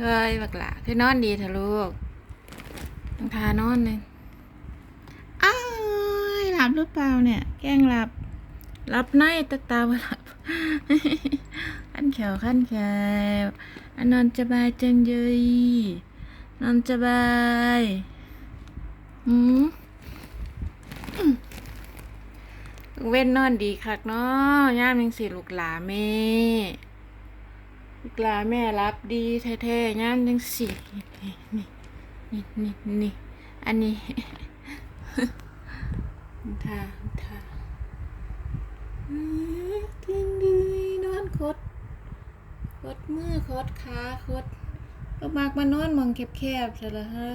เอ้ยบักหละคือนอนดีเถอะลูกต้องทานอนเลยอ้ายหลับหรือเปล่าเนี่ย แกล้งหลับหลับในตาตาบ่หลับขั้นเขียวขั้นเขียวอันนอนสบายจังเลยนอนสบายอืมอืมเว้นนอนดีคักเนาะย่ามยังสิลูกหลาแม่ ลูกลาแม่รับดีแท้ๆย่ามยังสินี่นี่นี่นี่นี่อันนี้ทาทาอื้อจริงดีนอนคดคดมือคดขาคดก็มากมานอนมองแคบๆใช่ละฮะ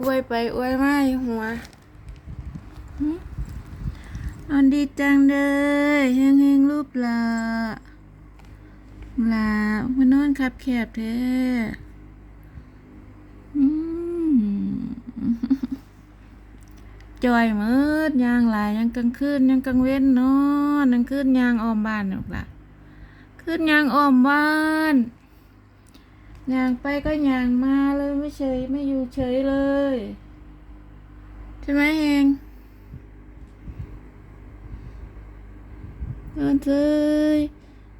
อวยไปอวยมาหัวหึนอนดีจังเลยเฮงเฮงๆรูปลาหลามานอน คับแคบแท้อืมจอยมืดยางหลายยังกลางคืนยังกลางเว้นนอนกลางคืนยางออมบ้านหรอกล่ะขึ้นยางอ้อมบ้านยางไปก็ยางมาเลยไม่เฉยไม่อยู่เฉยเลยใช่ไหมเองนอนเฉย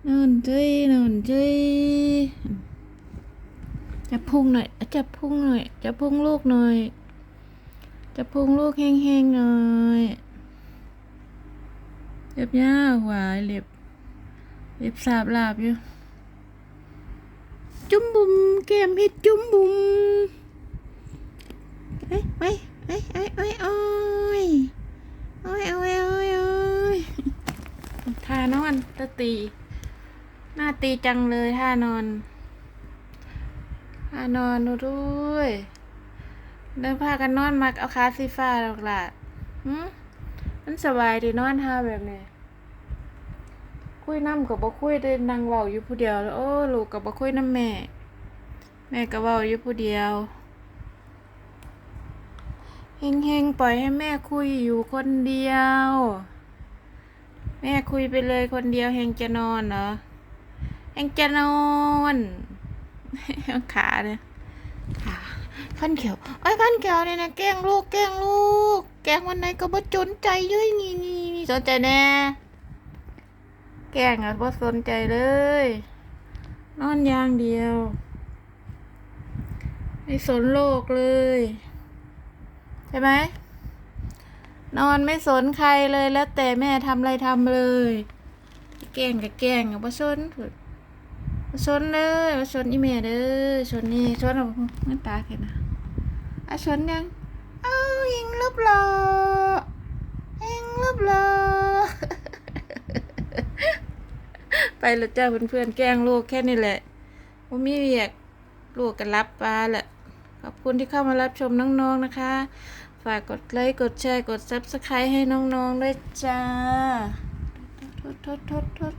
นอนเฉยนอนเฉยจับพุงหน่อยจับพุงหน่อยจับพุงลูกหน่อยจับพุงลูกแห้งๆหน่อยเล็บย่าหวายเล็บเล็บสาบลาบอยู่ จุ้มบุมแก้มเฮ็ดจุ้มบุมเอ้ยเอ้ยเอ้ยเอ้ยเอ้ยโอ้ยโอ้ยโอ้ยโอ้ยโอ้ยทานอนตะตี น้าตีจังเลยท่านอนท่านอนดูด้วยเดินพากันนอนมักเอาคาสีฟ้าหรอกล่ะหืมมันสบายดีนอนท่าแบบนี้คุยน้ำกับบ่คุยได้นั่งเว้าอยู่ผู้เดียวแล้วโอ้ลูกกับบ่คุยน้ำแม่ แม่ก็เว้าอยู่ผู้เดียวเฮงๆปล่อยให้แม่คุยอยู่คนเดียว แม่คุยไปเลยคนเดียวเฮงจะนอนเหรอ เฮงจะนอนขาเนี่ยขาขั้นเขียวไอ้ขั้นเขียวเนี่ยนะแกล้งลูกแกล้งลูก แกล้งวันไหนก็บ่จนใจเย้ยนี่นี่นี่สนใจแน่แกล้งอะบ่สนใจเลย นอนอย่างเดียว ไม่สนโลกเลย ใช่ไหมนอนไม่สนใครเลยแล้วแต่แม่ทำอะไรทำเลย แกล้งกับแกล้งอะบ่สน พุ่นเลยบ่สนอีแม่เด้อสนนี่สนเอาเงินตาแค่นะอะสนยังเอ้ายิงรูปหล่อยิงรูปหล่อไปแล้วจ้าเพื่อนๆแกล้งลูกแค่นี้แหละว่ามีเวียกลูกกันรับปลาแหละขอบคุณที่เข้ามารับชมน้องๆนะคะ ฝากกดไลค์กดแชร์กด subscribe ให้น้องๆด้วยจ้าทษโทษโทษโทษ